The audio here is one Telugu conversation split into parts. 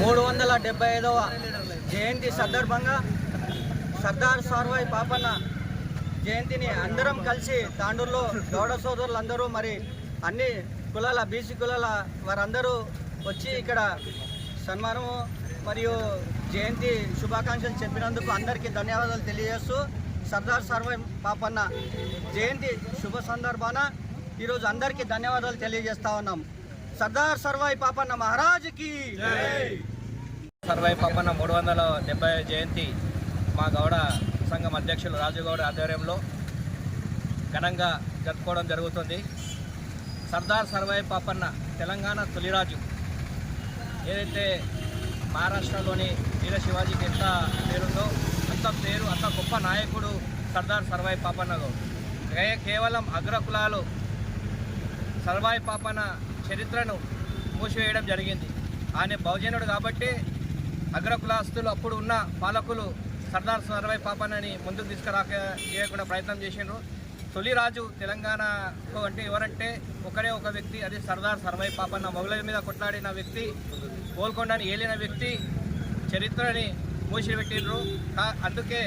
మూడు వందల డెబ్బై ఐదవ జయంతి సందర్భంగా సర్దార్ సార్వాయి పాపన్న జయంతిని అందరం కలిసి తాండూరులో గౌడ సోదరులందరూ మరి అన్ని కులాల బీసీ కులాల వారందరూ వచ్చి ఇక్కడ సన్మానము మరియు జయంతి శుభాకాంక్షలు చెప్పినందుకు అందరికీ ధన్యవాదాలు తెలియజేస్తూ సర్దార్ సర్వై పాపన్న జయంతి శుభ సందర్భాన ఈరోజు అందరికీ ధన్యవాదాలు తెలియజేస్తా ఉన్నాం. సర్దార్ సర్వాయి పాపన్న మహారాజుకి సర్వాయి పాపన్న మూడు వందల డెబ్బై జయంతి మా గౌడ సంఘం అధ్యక్షులు రాజుగౌడ్ ఆధ్వర్యంలో ఘనంగా జరుపుకోవడం జరుగుతుంది. సర్దార్ సర్వాయి పాపన్న తెలంగాణ తొలిరాజు ఏదైతే మహారాష్ట్రలోని వీర శివాజీకి ఎంత పేరుందో అంత పేరు అంత గొప్ప నాయకుడు సర్దార్ సర్వాయి పాపన్న గౌడ్. కేవలం అగ్రకులాలు సర్వాయి పాపన చరిత్రను మూసివేయడం జరిగింది. ఆయన బహుజనుడు కాబట్టి అగ్రకులాస్తులు అప్పుడు ఉన్న పాలకులు సర్దార్ సర్వాయి పాపానని ముందుకు తీసుకురాక చేయకుండా ప్రయత్నం చేసిండ్రు. తొలి రాజు తెలంగాణకు అంటే ఎవరంటే ఒకరే ఒక వ్యక్తి అది సర్దార్ సర్వాయి పాపన్న. మొగల మీద కొట్లాడిన వ్యక్తి గోల్కొండని ఏలిన వ్యక్తి చరిత్రని మూసిపెట్టిండ్రు. పెట్టిండ్రు అందుకే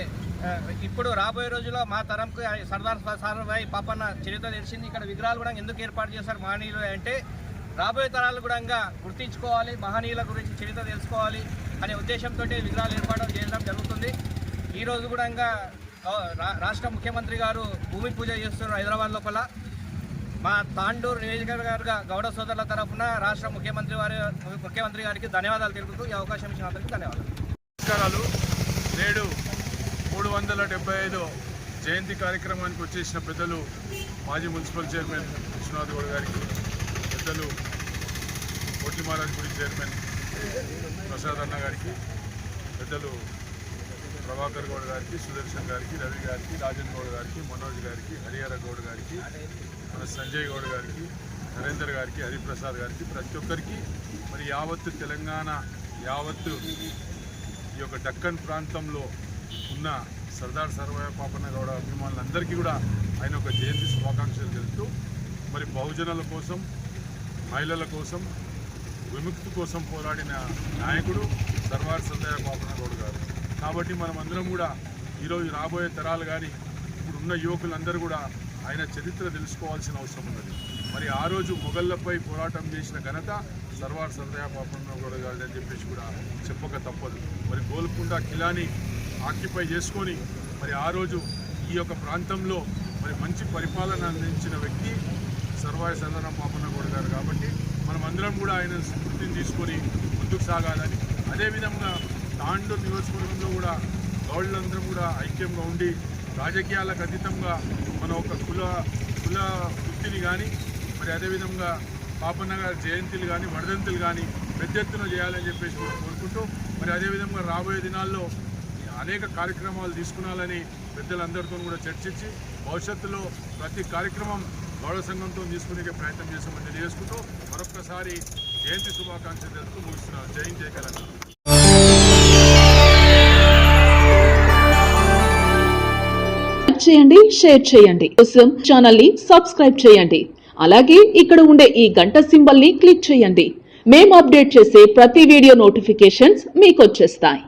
ఇప్పుడు రాబోయే రోజుల్లో మా తరంకు సర్దార్ సర్వాయి పాపన్న చరిత్ర తెలిసింది. ఇక్కడ విగ్రహాలు కూడా ఎందుకు ఏర్పాటు చేశారు మహనీయులు అంటే రాబోయే తరాలు కూడా గుర్తించుకోవాలి మహనీయుల గురించి చరిత్ర తెలుసుకోవాలి అనే ఉద్దేశంతో విగ్రహాలు ఏర్పాటు చేయడం జరుగుతుంది. ఈరోజు కూడా రా- రాష్ట్ర ముఖ్యమంత్రి గారు భూమి పూజ చేస్తున్నారు హైదరాబాద్ లోపల. మా తాండూరు నియోజకవర్గ గౌడ సోదరుల తరఫున రాష్ట్ర ముఖ్యమంత్రి వారి ముఖ్యమంత్రి గారికి ధన్యవాదాలు తెలుపుతూ ఈ అవకాశం ఇచ్చిన అందరికీ ధన్యవాదాలు. నమస్కారాలు. నేడు మూడు వందల డెబ్బై ఐదు జయంతి కార్యక్రమానికి వచ్చేసిన పెద్దలు మాజీ మున్సిపల్ చైర్మన్ విశ్వనాథ్ గౌడ్ గారికి. పెద్దలు కోటి గుడి చైర్మన్ ప్రసాద్ అన్న గారికి పెద్దలు ప్రభాకర్ గౌడ్ గారికి సుదర్శన్ గారికి రవి గారికి రాజన్ గౌడ్ గారికి మనోజ్ గారికి హరిహర గౌడ్ గారికి మన సంజయ్ గౌడ్ గారికి నరేందర్ గారికి హరిప్రసాద్ గారికి ప్రతి ఒక్కరికి మరి యావత్తు తెలంగాణ యావత్తు ఈ యొక్క డక్కన్ ప్రాంతంలో ఉన్న సర్దార్ సర్వయ పాపన్న గౌడ అభిమానులందరికీ కూడా ఆయన ఒక జయంతి శుభాకాంక్షలు తెలుపుతూ మరి బహుజనుల కోసం మహిళల కోసం విముక్తి కోసం పోరాడిన నాయకుడు సర్వార్ సర్దాయ పాపన్న గౌడ్ గారు. కాబట్టి మనం అందరం కూడా ఈరోజు రాబోయే తరాలు కానీ ఇప్పుడు ఉన్న యువకులందరూ కూడా ఆయన చరిత్ర తెలుసుకోవాల్సిన అవసరం ఉన్నది. మరి ఆ రోజు మొఘళ్ళపై పోరాటం చేసిన ఘనత సర్వార్ సర్దాయ పాపన్న గౌడ అని చెప్పేసి కూడా చెప్పక తప్పదు. మరి గోల్కొండ కిలాని ఆక్యుపై చేసుకొని మరి ఆ రోజు ఈ యొక్క ప్రాంతంలో మరి మంచి పరిపాలన అందించిన వ్యక్తి సర్వాయ సదనం పాపన్న గౌడ్ గారు కాబట్టి మనం అందరం కూడా ఆయన స్ఫూర్తిని తీసుకొని ముందుకు సాగాలని. అదేవిధంగా తాండూరు నియోజకవర్గంలో కూడా గౌడ్లందరం కూడా ఐక్యంగా ఉండి రాజకీయాలకు అతీతంగా మన ఒక కుల కుల వృత్తిని కానీ మరి అదేవిధంగా పాపన్న గారి జయంతిలు కానీ వర్ధంతులు కానీ పెద్ద ఎత్తున చేయాలని చెప్పేసి కోరుకుంటూ మరి అదేవిధంగా రాబోయే దినాల్లో అనేక కార్యక్రమాలు తీసుకున్నాలని పెద్దలందరితో కూడా చర్చించి భవిష్యత్తులో ప్రతి కార్యక్రమం గౌరవ సంఘంతో తీసుకునే ప్రయత్నం చేశామని తెలియజేసుకుంటూ మరొక్కసారి జయంతి శుభాకాంక్షలు తెలుపుతూ ముగిస్తున్నారు జయంతి జయ తెలంగాణ. చేయండి షేర్ చేయండి. కోసం ఛానల్ని సబ్స్క్రైబ్ చేయండి. అలాగే ఇక్కడ ఉండే ఈ గంట సింబల్ని క్లిక్ చేయండి. మేము అప్డేట్ చేసే ప్రతి వీడియో నోటిఫికేషన్స్ మీకు వచ్చేస్తాయి.